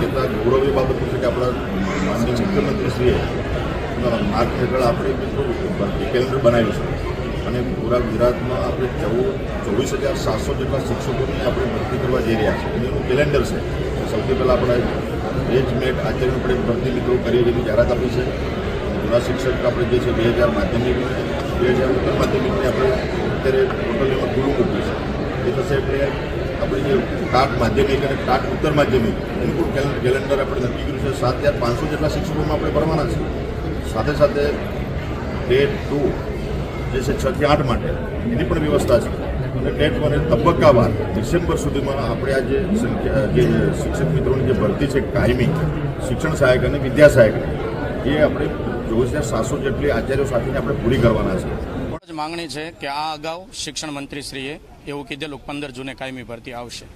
કંઈ ગૌરવ એ બાબત છે કે આપણા માનનીય મુખ્યમંત્રીશ્રીએ માર્ગ હેઠળ આપણે ભરતી કેલેન્ડર બનાવ્યું છે. અને પૂરા ગુજરાતમાં આપણે ચૌદ, ચોવીસ હજાર સાતસો જેટલા શિક્ષકોની આપણે ભરતી કરવા જઈ રહ્યા છીએ. અને એનું કેલેન્ડર છે. સૌથી પહેલાં આપણે એજ મેટ આચાર્ય આપણે ભરતી મિત્રો કરી એની જાહેરાત આપી છે. જૂના શિક્ષક આપણે જે છે બે હજાર માધ્યમિક, બે હજાર ઉત્તર માધ્યમિકને આપણે અત્યારે ટોટલ ખુલ્લું મૂક્યું છે. એ થશે એટલે આપણે જે ટાટ માધ્યમિક અને ટાટ ઉત્તર માધ્યમિક, એનું પણ કેલેન્ડર આપણે નક્કી કર્યું છે સાત હજાર પાંચસો જેટલા શિક્ષકોમાં આપણે ભરવાના છે. સાથે સાથે ડેટ ટુ, જે છે છ થી આઠ માટે, એની પણ વ્યવસ્થા છે. અને ટેટ એ તબક્કાવાર ડિસેમ્બર સુધીમાં આપણે આ જે સંખ્યા, જે શિક્ષક મિત્રોની જે ભરતી છે કાયમી, શિક્ષણ સહાયક અને વિદ્યા સહાયક, એ આપણે ચોવીસ હજાર સાતસો જેટલી આચાર્યો સાથેની આપણે પૂરી કરવાના છે. જ માંગણી છે કે આ અગાઉ શિક્ષણ મંત્રીશ્રીએ એવું કીધેલું પંદર જૂને કાયમી ભરતી આવશે.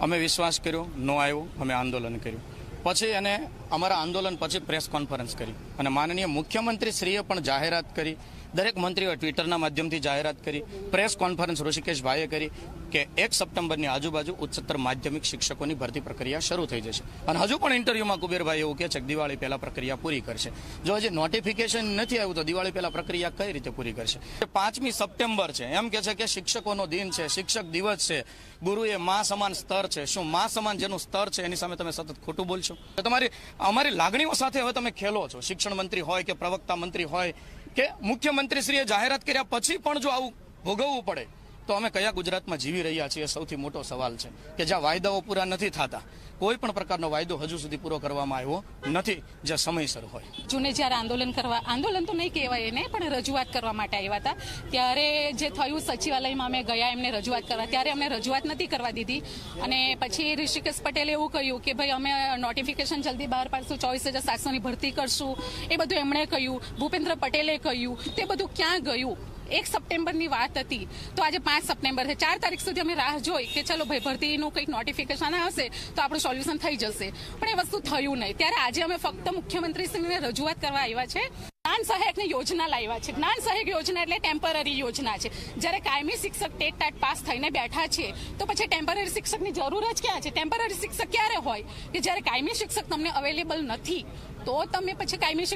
અમે વિશ્વાસ કર્યો, નો આવ્યો, અમે આંદોલન કર્યું. પછી અને અમારા આંદોલન પછી પ્રેસ કોન્ફરન્સ કરી. અને માનનીય મુખ્યમંત્રીશ્રીએ પણ જાહેરાત કરી, દરેક મંત્રીઓએ ટ્વિટરના માધ્યમથી જાહેરાત કરી, પ્રેસ કોન્ફરન્સ ઋષિકેશભાઈએ કરી કે એક સપ્ટેમ્બરની આજુબાજુ ઉચ્ચતર માધ્યમિક શિક્ષકોની ભરતી પ્રક્રિયા શરૂ થઈ જશે. અને હજુ પણ ઇન્ટરવ્યુમાં કુબેરભાઈ એવું કહે છે કે દિવાળી પહેલાં પ્રક્રિયા પૂરી કરશે. જો હજી નોટિફિકેશન નથી આવ્યું તો દિવાળી પહેલાં પ્રક્રિયા કઈ રીતે પૂરી કરશે? પાંચમી સપ્ટેમ્બર છે. એમ કે છે કે શિક્ષકોનો દિન છે, શિક્ષક દિવસ છે. ગુરુ એ મા સમાન સ્તર છે. શું મા સમાન જેનું સ્તર છે? એની સામે તમે સતત ખોટું બોલશો? તમારી, અમારી લાગણીઓ સાથે હવે તમે ખેલો છો. શિક્ષણ મંત્રી હોય કે પ્રવક્તા મંત્રી હોય કે મુખ્યમંત્રીશ્રીએ જાહેરાત કર્યા પછી પણ જો આવું ભોગવવું પડે તો અમે કયા ગુજરાતમાં જીવી રહ્યા છીએ સૌથી મોટો સવાલ છે કે જ્યાં વાયદાઓ પૂરા નથી થતા, કોઈ પણ પ્રકારનો વાયદો હજુ સુધી પૂરો કરવામાં આવ્યો નથી જે સમયસર હોય. જૂને જ્યારે આંદોલન કરવા, આંદોલન તો નહીં કહેવાય એને, પણ રજૂઆત કરવા માટે આવ્યા હતા. ત્યારે જે થયું, સચિવાલયમાં અમે ગયા, એમને રજૂઆત કરવા. ત્યારે અમને રજૂઆત નથી કરવા દીધી. અને પછી ઋષિકેશ પટેલે એવું કહ્યું કે ભાઈ, અમે નોટિફિકેશન જલ્દી બહાર પાડશું, ચોવીસ હજાર સાતસોની ભરતી કરશું. એ બધું એમણે કહ્યું. ભૂપેન્દ્ર પટેલે કહ્યું. તે બધું ક્યાં ગયું? એક સપ્ટેમ્બરની વાત હતી. તો આજે પાંચ સપ્ટેમ્બર છે. ચાર તારીખ સુધી અમે રાહ જોઈ કે ચલો ભાઈ, ભરતીનું કંઈક નોટિફિકેશન આવશે તો આપણું સોલ્યુશન થઈ જશે. પણ એ વસ્તુ થયું નહીં. ત્યારે આજે અમે ફક્ત મુખ્યમંત્રીશ્રીને રજૂઆત કરવા આવ્યા છે. જ્ઞાન સહાયકની યોજના લાવ્યા છે. જ્ઞાન સહાયક યોજના એટલે ટેમ્પરરી યોજના છે. જ્યારે કાયમી શિક્ષક ટેટ ટાટ પાસ થઈને બેઠા છે, તો પછી ટેમ્પરરી શિક્ષકની જરૂર જ ક્યાં છે? ટેમ્પરરી શિક્ષક ક્યારે હોય? કે જ્યારે કાયમી શિક્ષક તમને અવેલેબલ નથી, તો તમે પછી કાયમી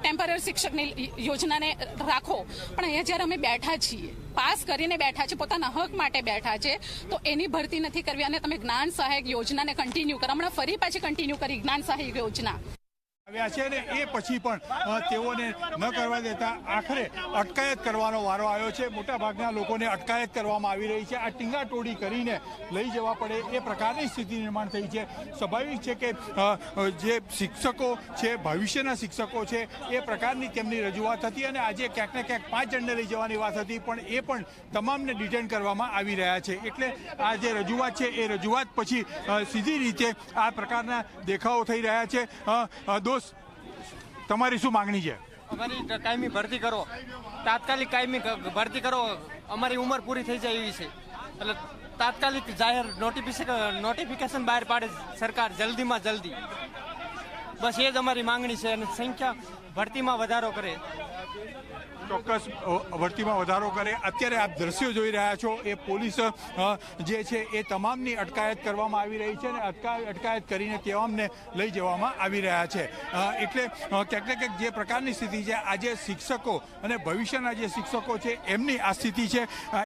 ટેમ્પરરી શિક્ષકની યોજનાને રાખો. પણ અહીંયા જ્યારે અમે બેઠા છીએ, પાસ કરીને બેઠા છે, પોતાના હક માટે બેઠા છે, તો એની ભરતી નથી કરવી અને તમે જ્ઞાન સહાયક યોજનાને કન્ટિન્યુ કરો. હમણાં ફરી પાછી કન્ટિન્યુ કરી જ્ઞાન સહાયક યોજના. આવ્યા છે ને એ પછી પણ તેઓને ન કરવા દેતા આખરે અટકાયત કરવાનો વારો આવ્યો છે. મોટાભાગના લોકોને અટકાયત કરવામાં આવી રહી છે. આ ટીંગાટોડી કરીને લઈ જવા પડે એ પ્રકારની સ્થિતિ નિર્માણ થઈ છે. સ્વાભાવિક છે કે જે શિક્ષકો છે, ભવિષ્યના શિક્ષકો છે, એ પ્રકારની તેમની રજૂઆત હતી અને આજે ક્યાંક ને ક્યાંક પાંચ જણને લઈ જવાની વાત હતી, પણ એ પણ તમામને ડિટેન કરવામાં આવી રહ્યા છે. એટલે આ જે રજૂઆત છે, એ રજૂઆત પછી સીધી રીતે આ પ્રકારના દેખાવો થઈ રહ્યા છે. અ, તમારી શું માંગણી છે? અમારી કાયમી ભરતી કરો. તાત્કાલિક કાયમી ભરતી કરો. અમારી ઉંમર પૂરી થઈ જાય એવી છે. એટલે તાત્કાલિક જાહેર નોટિફિકેશન નોટિફિકેશન બહાર પાડે સરકાર જલ્દીમાં જલ્દી. બસ એ જ અમારી માંગણી છે અને સંખ્યા ભરતીમાં વધારો કરે. ચોક્કસ ભરતીમાં વધારો કરે. અત્યારે આપ દ્રશ્યો જોઈ રહ્યા છો, એ પોલીસ જે છે એ તમામની અટકાયત કરવામાં આવી રહી છે અને અટકા- અટકાયત કરીને તમામને લઈ જવામાં આવી રહ્યા છે. એટલે ક્યાંક ને ક્યાંક જે પ્રકારની સ્થિતિ છે આજે શિક્ષકો અને ભવિષ્યના જે શિક્ષકો છે, એમની આ સ્થિતિ છે